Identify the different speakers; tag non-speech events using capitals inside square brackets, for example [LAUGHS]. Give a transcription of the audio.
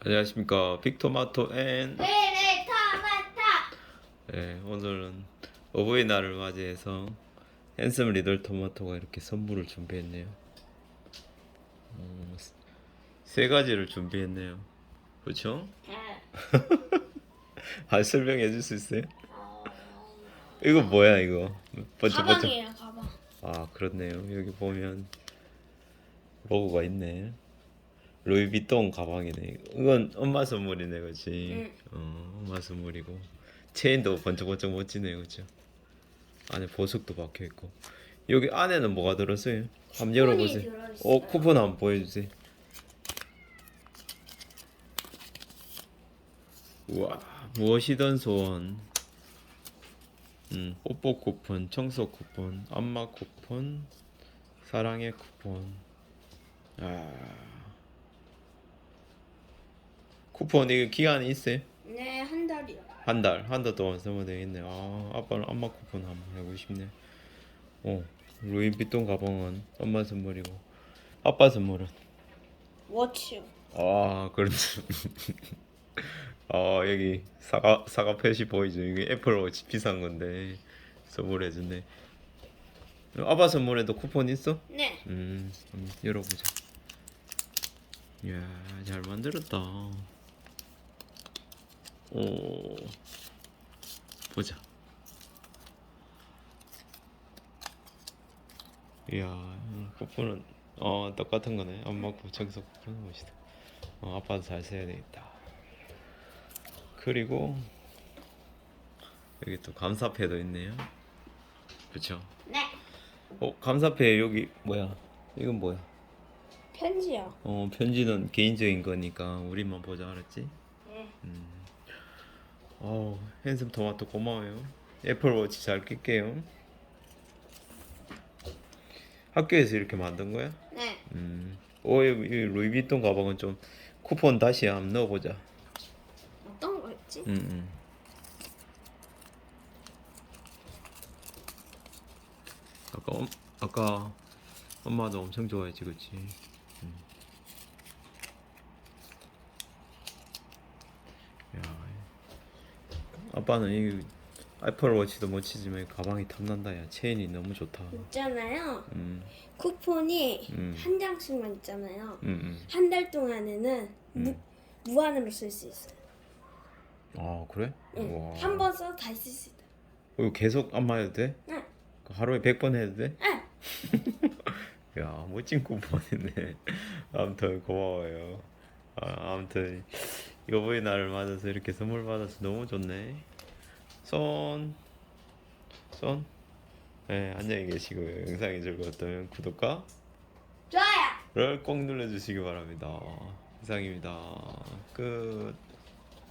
Speaker 1: 안녕하십니까. 빅토마토 앤
Speaker 2: 베레 토마토.
Speaker 1: 네, 오늘은 어버이날을 맞이해서 핸섬 리들 토마토가 이렇게 선물을 준비했네요. 음, 세 가지를 준비했네요. 그렇죠? [LAUGHS] 아 설명해 줄 수 있어요? 이거 뭐야 이거? 번쩍 번쩍.
Speaker 2: 가방이에요 가방.
Speaker 1: 아 그렇네요. 여기 보면 로고가 있네 루이비통 가방이네 이건 엄마 선물이네 그치
Speaker 2: 응.
Speaker 1: 어 엄마 선물이고 체인도 번쩍번쩍 멋지네 그죠 안에 보석도 박혀 있고 여기 안에는 뭐가 들었어요? 한번 열어보세요
Speaker 2: 들어있어요.
Speaker 1: 어 쿠폰 한번 보여주세요 우와 무엇이든 소원 음, 뽀뽀 쿠폰, 청소 쿠폰, 안마 쿠폰, 사랑의 쿠폰. 아. 쿠폰 이거 기한이 있어요?
Speaker 2: 네 한 달이요
Speaker 1: 한 달, 한 달 동안 쓰면 되겠네. 아, 아빠는 안마 쿠폰 한번 해보고 싶네. 어, 루이비통 가방은 엄마 선물이고, 아빠 선물은
Speaker 2: 워치요
Speaker 1: 아, 그렇지. [LAUGHS] 아, 여기 사과 사과 표시 보이죠? 이게 애플워치 비싼 건데 선물해 준대. 아빠 선물에도 쿠폰 있어?
Speaker 2: 네
Speaker 1: 음, 한번 열어보자. 이야, 잘 만들었다. 오, 보자. 이야, 음, 쿠폰은 어 똑같은 거네. 안 맞고 저기서 쿠폰 멋있다. 어, 아빠도 잘 써야 되겠다. 그리고 여기 또 감사패도 있네요. 그렇죠? 네어 감사패 여기 뭐야? 이건 뭐야?
Speaker 2: 편지요
Speaker 1: 어 편지는 개인적인 거니까 우리만 보자 알았지?
Speaker 2: 네
Speaker 1: 어우 핸섬 토마토 고마워요. 애플워치 잘 낄게요. 학교에서 이렇게 만든 거야?
Speaker 2: 네.
Speaker 1: 음. 오, 이, 이 루이비통 가방은 좀 쿠폰 다시 한번 넣어보자.
Speaker 2: 어떤 거였지?
Speaker 1: 음, 음. 아까 엄, 아까 엄마도 엄청 좋아했지, 그치? 아빠는 이 애플워치도 멋지지만 이 가방이 탐난다, 야. 체인이 너무 좋다.
Speaker 2: 있잖아요
Speaker 1: 음,
Speaker 2: 쿠폰이
Speaker 1: 음.
Speaker 2: 한 장씩만 있잖아요
Speaker 1: 음, 음.
Speaker 2: 한 달 동안에는 무,
Speaker 1: 음.
Speaker 2: 무한으로 쓸 수 있어요
Speaker 1: 아, 그래? 우와.
Speaker 2: 한번 써도 다시 쓸 수 있다
Speaker 1: 어, 이거 계속 안 마해도 돼?
Speaker 2: 네.
Speaker 1: 하루에 100번 해도 돼?
Speaker 2: 네. [LAUGHS]
Speaker 1: 야 멋진 쿠폰이네 아무튼 고마워요 아, 아무튼 여보의 날을 맞아서 이렇게 선물 받아서 너무 좋네. 손 손? 네 안녕히 계시고 영상이 즐거웠다면 구독과
Speaker 2: 좋아요!
Speaker 1: 를 꼭 눌러주시기 바랍니다. 이상입니다. 끝